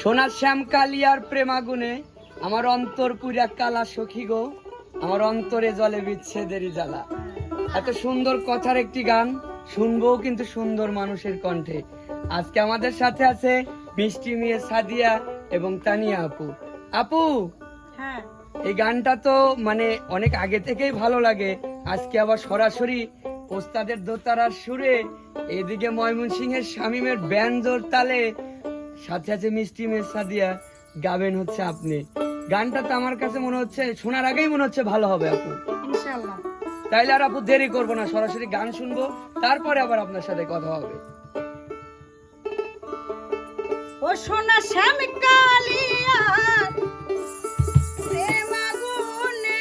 সোনার শ্যাম কালিয়ার প্রেমাগুনে আমার অন্তর পুরা কালা সখী গো আমার অন্তরে জলে বিচ্ছেদেরই জ্বালা। এত সুন্দর কথার একটি গান শুনব কিন্তু সুন্দর মানুষের কণ্ঠে। আজকে আমাদের সাথে আছে মিষ্টি মেয়ে সাদিয়া এবং তানিয়া আপু। আপু হ্যাঁ। এই গানটা তো মানে অনেক আগে থেকেই ভালো লাগে। আজকে আবার সরাসরি ওস্তাদের দোতারার সুরে এদিকে ময়মনসিংহের শামিমের ব্যান্ডোর তালে সাথে সাথে মিষ্টি মেসা দিয়া গাবেন হচ্ছে আপনি। গানটা তো আমার কাছে মনে হচ্ছে শোনার আগেই মনে হচ্ছে ভালো হবে আপু। তাইলে আর আপু দেরি করব না সরাসরি গান শুনব তারপরে আবার আপনার সাথে কথা হবে। ও সোনা শ্যাম আগুনে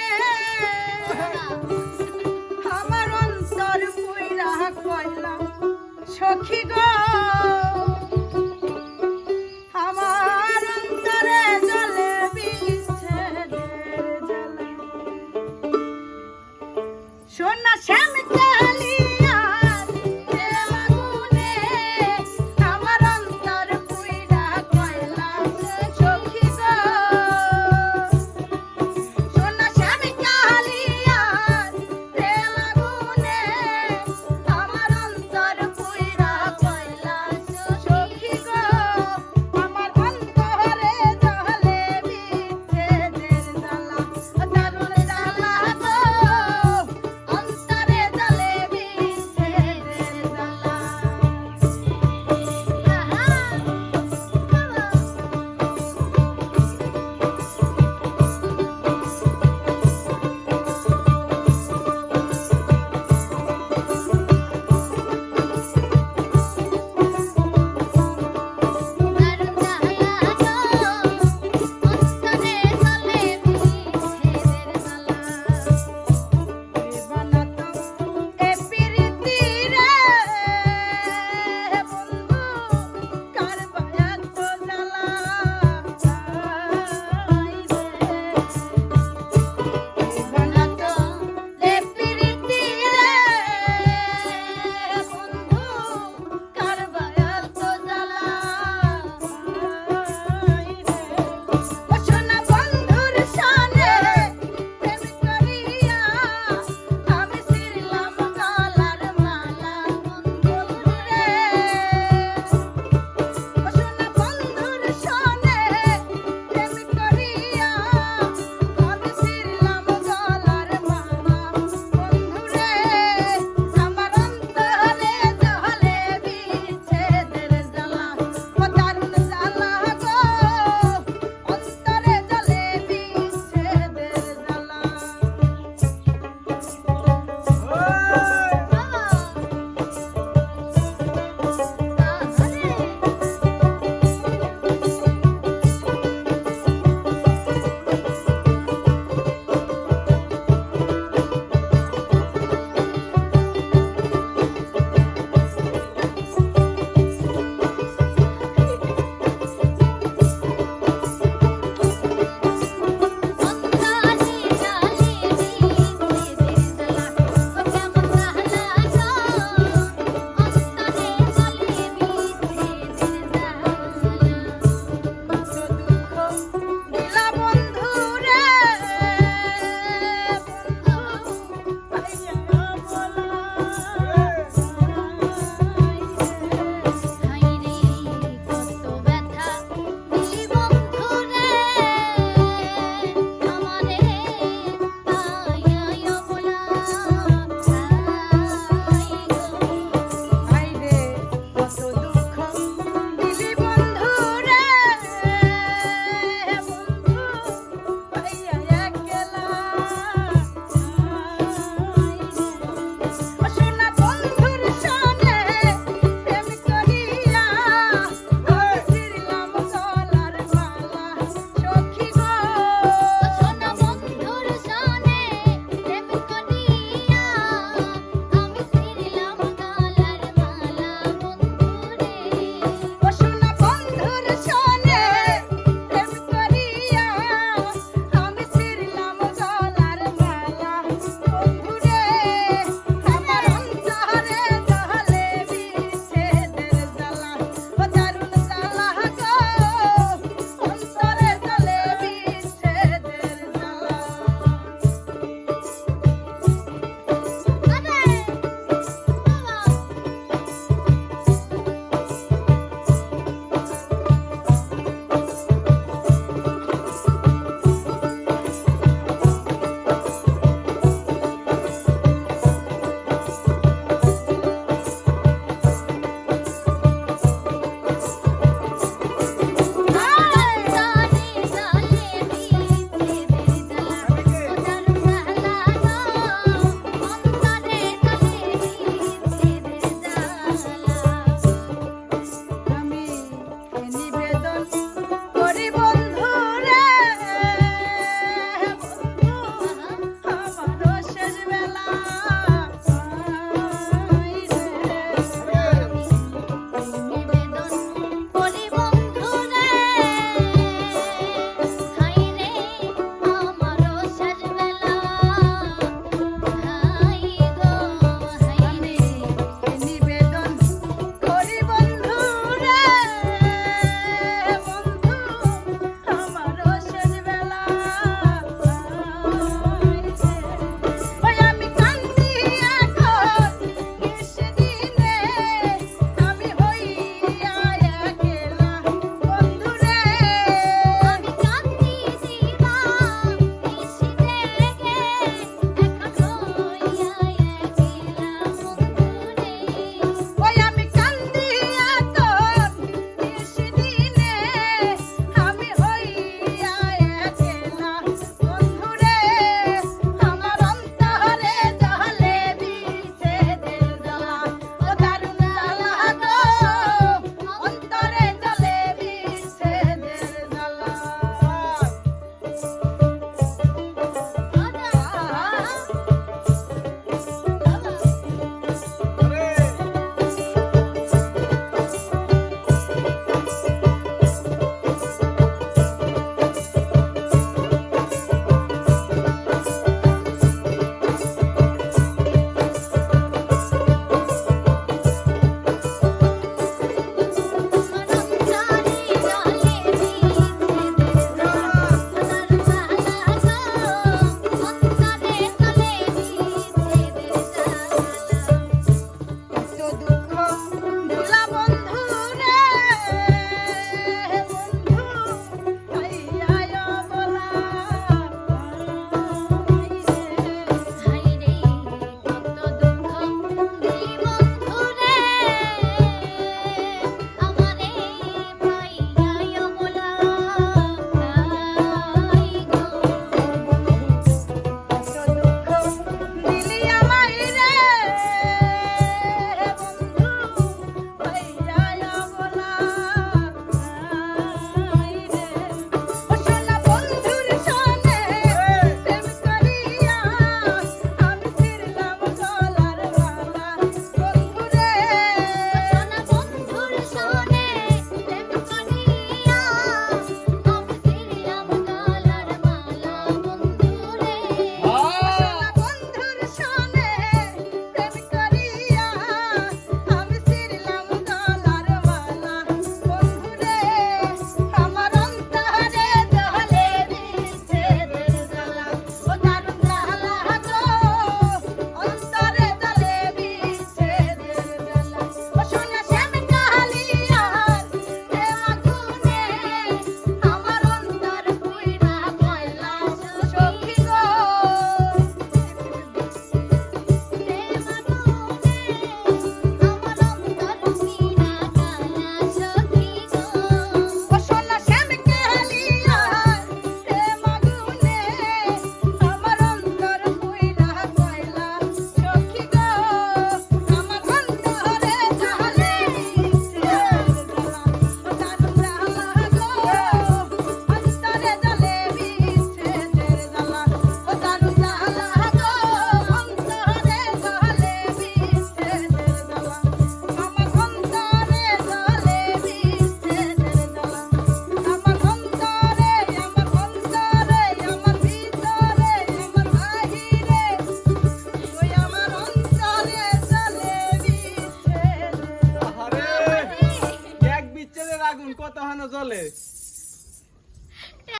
আমার অন্তর পুইরা কইলাম সখী গো।